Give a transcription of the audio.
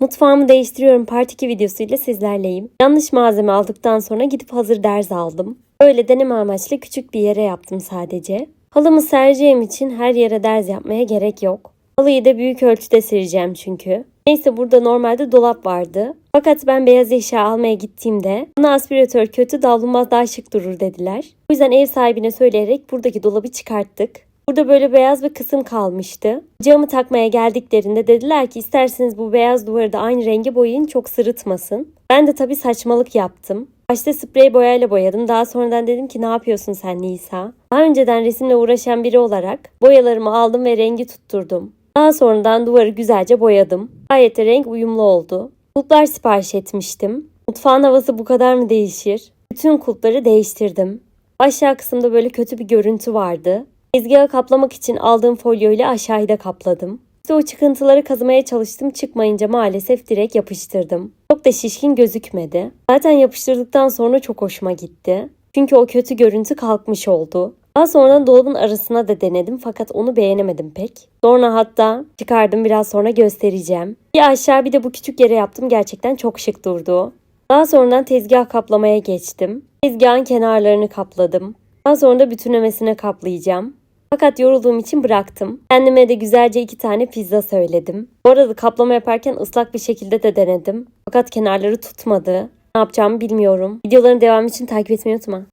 Mutfağımı değiştiriyorum part 2 videosuyla sizlerleyim. Yanlış malzeme aldıktan sonra gidip hazır derz aldım. Öyle deneme amaçlı küçük bir yere yaptım sadece. Halımı sereceğim için her yere derz yapmaya gerek yok. Halıyı da büyük ölçüde sereceğim çünkü. Neyse burada normalde dolap vardı. Fakat ben beyaz eşya almaya gittiğimde bana aspiratör kötü davlumbaz daha şık durur dediler. Bu yüzden ev sahibine söyleyerek buradaki dolabı çıkarttık. Burada böyle beyaz bir kısım kalmıştı. Camı takmaya geldiklerinde dediler ki isterseniz bu beyaz duvarı da aynı rengi boyayın çok sırıtmasın. Ben de tabii saçmalık yaptım. Başta sprey boyayla boyadım. Daha sonradan dedim ki ne yapıyorsun sen Nisa? Daha önceden resimle uğraşan biri olarak boyalarımı aldım ve rengi tutturdum. Daha sonradan duvarı güzelce boyadım. Gayet de renk uyumlu oldu. Kulplar sipariş etmiştim. Mutfağın havası bu kadar mı değişir? Bütün kulpları değiştirdim. Aşağı kısımda böyle kötü bir görüntü vardı. Tezgahı kaplamak için aldığım folyo ile aşağıyı da kapladım. İşte o çıkıntıları kazımaya çalıştım çıkmayınca maalesef direkt yapıştırdım. Çok da şişkin gözükmedi. Zaten yapıştırdıktan sonra çok hoşuma gitti. Çünkü o kötü görüntü kalkmış oldu. Daha sonra dolabın arasına da denedim fakat onu beğenemedim pek. Sonra hatta çıkardım biraz sonra göstereceğim. Bir aşağı bir de bu küçük yere yaptım gerçekten çok şık durdu. Daha sonradan tezgah kaplamaya geçtim. Tezgahın kenarlarını kapladım. Daha sonra da bütünlemesine kaplayacağım. Fakat yorulduğum için bıraktım. Kendime de güzelce iki tane pizza söyledim. Bu arada kaplama yaparken ıslak bir şekilde de denedim. Fakat kenarları tutmadı. Ne yapacağımı bilmiyorum. Videoların devamı için takip etmeyi unutma.